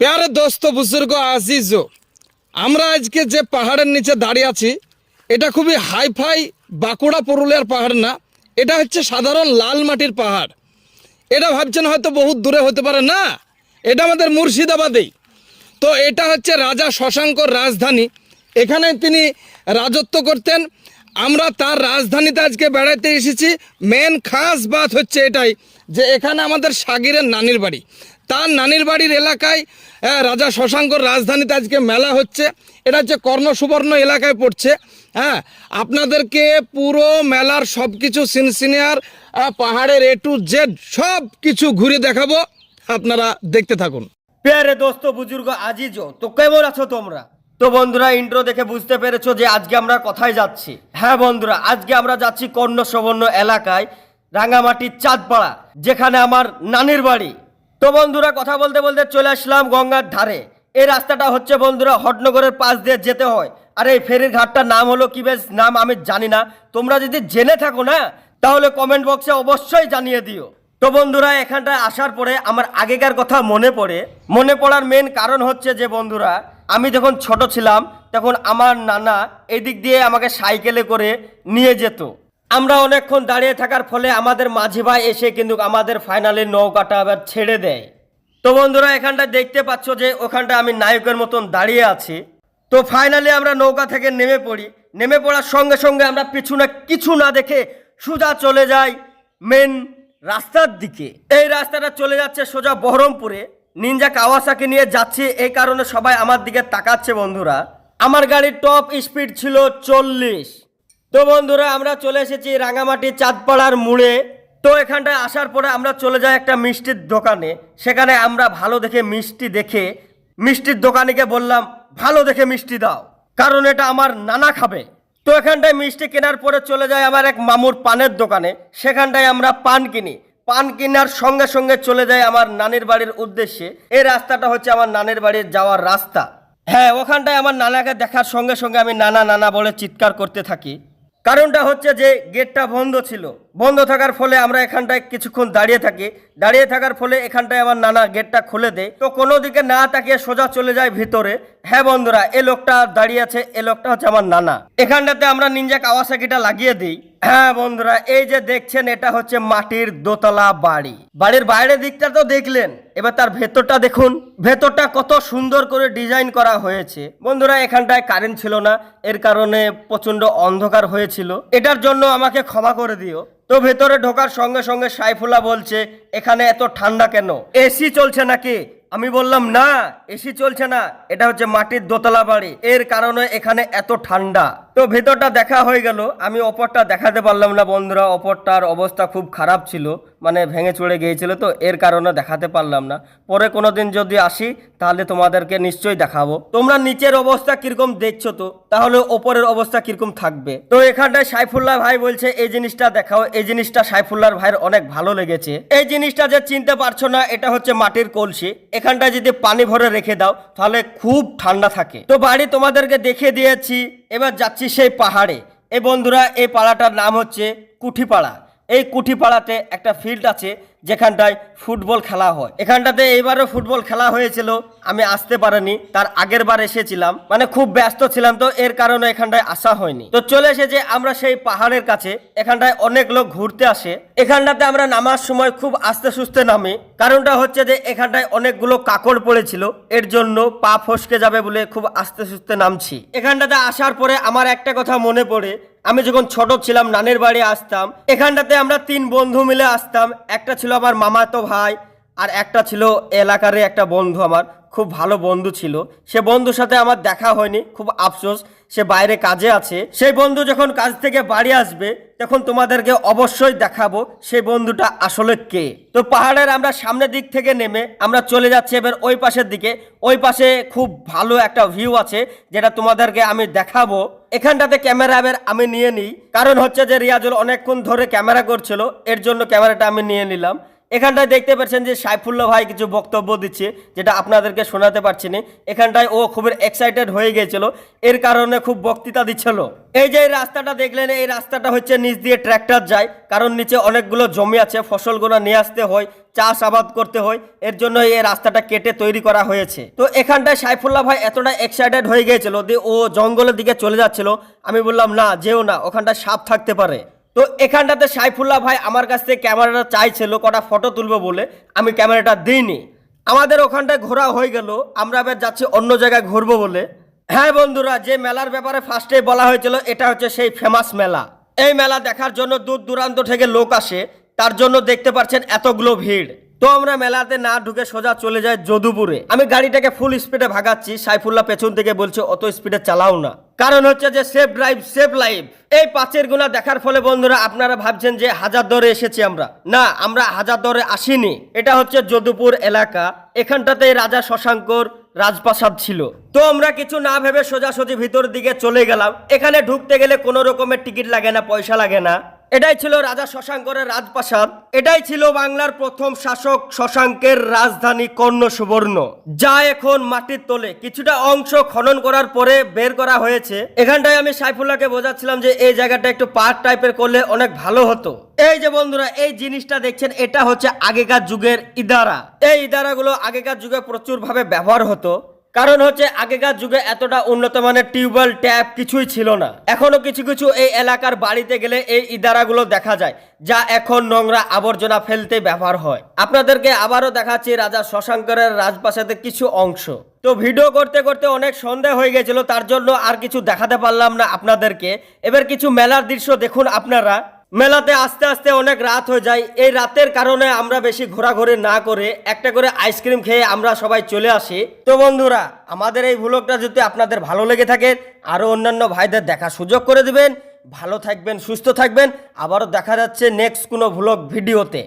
প্যারে দোস্ত বুজুর্গ আজিজ আমরা আজকে যে পাহাড়ের নিচে দাঁড়িয়ে আছি, এটা খুবই হাইফাই বাঁকুড়া পুরুলিয়ার পাহাড় না, এটা হচ্ছে সাধারণ লাল মাটির পাহাড়। এটা ভাবছেন হয়তো বহুত দূরে হতে পারে, না, এটা আমাদের মুর্শিদাবাদেই। তো এটা হচ্ছে রাজা শশাঙ্কর রাজধানী, এখানে তিনি রাজত্ব করতেন। আমরা তার রাজধানীতে আজকে বেড়াতে এসেছি মেন খাস বাত হচ্ছে এটাই যে এখানে আমাদের সাগিরের নানির বাড়ি। তার নানির বাড়ির এলাকায় রাজা শশাঙ্কর রাজধানীতে আজকে মেলা হচ্ছে। এটা হচ্ছে কর্ণ সুবর্ণ এলাকায় পড়ছে। হ্যাঁ আপনাদেরকে পুরো মেলার সব কিছু সিনসিনিয়ার পাহাড়ের এ টু জেড সব কিছু ঘুরে দেখাবো। আপনারা দেখতে থাকুন। প্যারে দোস্ত, বুজুর্গ আজিজো তো কেমন আছো তোমরা? তো বন্ধুরা ইন্ট্রো দেখে বুঝতে পেরেছ যে আজকে আমরা কোথায় যাচ্ছি। হ্যাঁ বন্ধুরা, আজকে আমরা যাচ্ছি কর্ণ সবর্ণ এলাকায়, রাঙামাটির চাঁদপাড়া, যেখানে আমার নানির বাড়ি। তো বন্ধুরা, কথা বলতে বলতে চলে আসলাম গঙ্গার ধারে। এই রাস্তাটা হচ্ছে বন্ধুরা হটনগরের পাশ দিয়ে যেতে হয়। আর এই ফেরির ঘাটটার নাম হলো কি বেশ, নাম আমি জানি না। তোমরা যদি জেনে থাকো না, তাহলে কমেন্ট বক্সে অবশ্যই জানিয়ে দিও। তো বন্ধুরা, এখানটায় আসার পরে আমার আগেকার কথা মনে পড়ে। মনে পড়ার মেন কারণ হচ্ছে যে বন্ধুরা, আমি যখন ছোট ছিলাম, তখন আমার নানা এদিক দিয়ে আমাকে সাইকেলে করে নিয়ে যেত। আমরা অনেকক্ষণ দাঁড়িয়ে থাকার ফলে আমাদের মাঝি ভাই এসে কিন্তু আমাদের ফাইনালে নৌকাটা আবার ছেড়ে দেয়। তো বন্ধুরা এখানটায় দেখতে পাচ্ছ যে ওখানটা আমি নায়কের মতন দাঁড়িয়ে আছি। তো ফাইনালি আমরা নৌকা থেকে নেমে পড়ি। নেমে পড়ার সঙ্গে সঙ্গে আমরা পিছু না কিছু না দেখে সোজা চলে যাই মেন রাস্তার দিকে। এই রাস্তাটা চলে যাচ্ছে সোজা বহরমপুরে। নিনজা কাওয়াসাকে নিয়ে যাচ্ছি, এই কারণে সবাই আমার দিকে তাকাচ্ছে বন্ধুরা। আমার গাড়ির টপ স্পিড ছিল চল্লিশ। তো বন্ধুরা, আমরা চলে এসেছি রাঙামাটি চাঁদপাড়ার মুড়ে। তো এখানটায় আসার পরে আমরা চলে যাই একটা মিষ্টির দোকানে। সেখানে আমরা ভালো দেখে মিষ্টি দেখে, মিষ্টির দোকানিকে বললাম, ভালো দেখে মিষ্টি দাও, কারণ এটা আমার নানা খাবে। তো এখানটায় মিষ্টি কেনার পরে চলে যায় আমার এক মামুর পানের দোকানে। সেখানটায় আমরা পান কিনি। পান কেনার সঙ্গে সঙ্গে চলে যায় আমার নানির বাড়ির উদ্দেশ্যে। এই রাস্তাটা হচ্ছে আমার নানির বাড়ির যাওয়ার রাস্তা। হ্যাঁ ওখানটায় আমার নানাকে দেখার সঙ্গে সঙ্গে আমি নানা নানা বলে চিৎকার করতে থাকি। কারণটা হচ্ছে যে গেটটা বন্ধ ছিল। বন্ধ থাকার ফলে আমরা এখানটায় কিছুক্ষণ দাঁড়িয়ে থাকি। দাঁড়িয়ে থাকার ফলে এখানটায় আমার নানা গেটটা খুলে দেয় তো কোনো দিকে না তাকিয়ে সোজা চলে যায় ভিতরে। হ্যাঁ বন্ধুরা, এ লোকটা দাঁড়িয়ে আছে, এ লোকটা হচ্ছে আমার নানা। এখানটাতে আমরা নিনজা কাওয়াসাকিটা লাগিয়ে দিই। হ্যাঁ বন্ধুরা, এই যে দেখছেন, এটা হচ্ছে মাটির দোতলা বাড়ি। বাড়ির বাইরের দিকটা তো দেখলেন, এবার তার ভেতরটা দেখুন। ভেতরটা কত সুন্দর করে ডিজাইন করা হয়েছে। বন্ধুরা, এখানটায় কারেন্ট ছিল না, এর কারণে প্রচণ্ড অন্ধকার হয়েছিল। এটার জন্য আমাকে ক্ষমা করে দিও। তো ভেতরে ঢোকার সঙ্গে সঙ্গে সাইফুল্লাহ বলছে, এখানে এত ঠান্ডা কেন? এসি চলছে নাকি? আমি বললাম, না, এসি চলছে না, এটা হচ্ছে মাটির দোতলা বাড়ি। এর কারণে এখানে এত ঠান্ডা। তো ভেতরটা দেখা হয়ে গেল। আমি অপরটা দেখাতে পারলাম না বন্ধুরা, অপরটার অবস্থা খুব খারাপ ছিল মানে ভেঙে চড়ে গিয়েছিল তো, এর কারণে দেখাতে পারলাম না। পরে কোনোদিন যদি আসি, তাহলে তোমাদেরকে নিশ্চয়ই দেখাবো। তোমরা নিচের অবস্থা কীরকম দেখছ তো, তাহলে ওপরের অবস্থা কীরকম থাকবে? তো এখানটায় সাইফুল্লাহ ভাই বলছে, এই জিনিসটা দেখাও, এই জিনিসটা সাইফুল্লাহ ভাইয়ের অনেক ভালো লেগেছে। এই জিনিসটা যে চিনতে পারছ না, এটা হচ্ছে মাটির কলসি। এখানটায় যদি পানি ভরে রেখে দাও, তাহলে খুব ঠান্ডা থাকে। তো বাড়ি তোমাদেরকে দেখে দিয়েছি, এবার যাচ্ছি সেই পাহাড়ে। এ বন্ধুরা এই পাড়াটার নাম হচ্ছে কুঠিপাড়া। এই কুঠিপাড়াতে একটা ফিল্ড আছে যেখানটায় ফুটবল খেলা হয়। এখানটাতে এইবারও ফুটবল খেলা হয়েছিল, আমি আসতে পারিনি, তার আগের বার এসেছিলাম। মানে খুব ব্যস্ত ছিলাম তো, এর কারণে এখানটায় আসা হয়নি। তো চলে এসেছে আমরা সেই পাহাড়ের কাছে, এখানটায় অনেক লোক ঘুরতে আসে। এখানটাতে আমরা নামার সময় খুব আস্তে সুস্তে নামি। কারণটা হচ্ছে যে, এখানটায় অনেকগুলো কাকড় পড়েছিল, এর জন্য পা ফসকে যাবে বলে খুব আস্তে সুস্তে নামছি। এখানটাতে আসার পরে আমার একটা কথা মনে পড়ে আমি যখন ছোট ছিলাম, নানের বাড়ি আসতাম, এখানটাতে আমরা তিন বন্ধু মিলে আসতাম। একটা ছিল আমার মামাতো ভাই আর একটা ছিল এলাকারে একটা বন্ধু আমার। খুব ভালো বন্ধু ছিল। সে বন্ধুর সাথে আমার দেখা হয়নি, খুব আফসোস। সে বাইরে কাজে আছে, সেই বন্ধু যখন কাজ থেকে বাড়ি আসবে, তখন তোমাদেরকে অবশ্যই দেখাবো সেই বন্ধুটা আসলে কে। তো পাহাড়ের আমরা সামনের দিক থেকে নেমে আমরা চলে যাচ্ছি এবার ওই পাশের দিকে। ওই পাশে খুব ভালো একটা ভিউ আছে, যেটা তোমাদেরকে আমি দেখাবো। এখানটাতে ক্যামেরা এবার আমি নিয়ে নিই। কারণ হচ্ছে যে রিয়াজুল অনেকক্ষণ ধরে ক্যামেরা করছিল, এর জন্য ক্যামেরাটা আমি নিয়ে নিলাম। এখানটায় দেখতে পাচ্ছেন যে সাইফুল্লাহ ভাই কিছু বক্তব্য দিচ্ছে, যেটা আপনাদেরকে শোনাতে পারছি না। এখানটায় ও খুব এক্সাইটেড হয়ে গিয়েছিল, এর কারণে খুব বক্তৃতা দিচ্ছিল। এই যে রাস্তাটা দেখলেন, এই রাস্তাটা হচ্ছে নিচ দিয়ে ট্র্যাক্টর যায়, কারণ নিচে অনেকগুলো জমি আছে, ফসলগুলো নিয়ে আসতে হয়, চাষ আবাদ করতে হয়, এর জন্য এই রাস্তাটা কেটে তৈরি করা হয়েছে। তো এখানটায় সাইফুল্লাহ ভাই এতটা এক্সাইটেড হয়ে গিয়েছিল দিয়ে ও জঙ্গলের দিকে চলে যাচ্ছিল। আমি বললাম, না, যেও না, ওখানটায় সাপ থাকতে পারে। তো এখানটাতে সাইফুল্লাহ ভাই আমার কাছ থেকে ক্যামেরাটা চাইছিল, কটা ফটো তুলবো বলে। আমি ক্যামেরাটা দিইনি। আমাদের ওখানটায় ঘোরা হয়ে গেল। আমরা আবার যাচ্ছি অন্য জায়গায় ঘুরবো বলে। হ্যাঁ বন্ধুরা, যে মেলার ব্যাপারে ফার্স্টে বলা হয়েছিল, এটা হচ্ছে সেই ফেমাস মেলা। এই মেলা দেখার জন্য দূর দূরান্ত থেকে লোক আসে। তার জন্য দেখতে পাচ্ছেন এতগুলো ভিড়। তো আমরা মেলাতে না ঢুকে সোজা চলে যাই যদুপুরে। আমি গাড়িটাকে ফুল স্পিডে ভাগাচ্ছি, সাইফুল্লাহ পেছন থেকে বলছে, অত স্পিডে চালাও না। কারণ হচ্ছে যে সেফ ড্রাইভ সেফ লাইফ এই পাঁচের গুণা দেখার ফলে বন্ধুরা, আপনারা ভাবছেন যে, হাজার দরে এসেছি আমরা। না, আমরা হাজার দরে আসিনি। এটা হচ্ছে যদুপুর এলাকা। এখানটাতে রাজা শশাঙ্কর রাজপ্রাসাদ ছিল। তো আমরা কিছু না ভেবে সোজাসুজি ভিতর দিকে চলে গেলাম। এখানে ঢুকতে গেলে কোনো রকমের টিকিট লাগে না, পয়সা লাগে না। এটাই ছিল রাজা শশাঙ্করের রাজপ্রাসাদ। এটাই ছিল বাংলার প্রথম শাসক শশাঙ্কের রাজধানী কর্ণ সুবর্ণ যা এখন মাটির তোলে। কিছুটা অংশ খনন করার পরে বের করা হয়েছে। এখানটায় আমি সাইফুল্লাহকে বোঝাচ্ছিলাম যে এই জায়গাটা একটু পার্ক টাইপের করলে অনেক ভালো হতো। এই যে বন্ধুরা, এই জিনিসটা দেখছেন, এটা হচ্ছে আগেকার যুগের ইদারা। এই ইদারাগুলো আগেকার যুগে প্রচুর ভাবে ব্যবহার হতো। কারণ হচ্ছে আগেকার যুগে এতটা উন্নত মানের টিউবওয়েল, ট্যাপ কিছুই ছিল না। এখনও কিছু কিছু এই এলাকার বাড়িতে গেলে এই ইদারাগুলো দেখা যায়, যা এখন নোংরা আবর্জনা ফেলতে ব্যবহার হয়। আপনাদেরকে আবারও দেখাচ্ছি রাজা শশাঙ্করের রাজপ্রাসাদের কিছু অংশ। তো ভিডিও করতে করতে অনেক সন্দেহ হয়ে গেছিল, তার জন্য আর কিছু দেখাতে পারলাম না আপনাদেরকে। এবার কিছু মেলার দৃশ্য দেখুন আপনারা। মেলাতে আস্তে আস্তে অনেক রাত হয়ে যায়। এই রাতের কারণে আমরা বেশি ঘোরাঘুরি না করে একটা করে আইসক্রিম খেয়ে আমরা সবাই চলে আসি। তো বন্ধুরা, আমাদের এই ভুলকটা যদি আপনাদের ভালো লেগে থাকে আরও অন্যান্য ভাইদের দেখা সুযোগ করে দিবেন। ভালো থাকবেন, সুস্থ থাকবেন। আবারও দেখা যাচ্ছে নেক্সট কোনো ভুলক ভিডিওতে।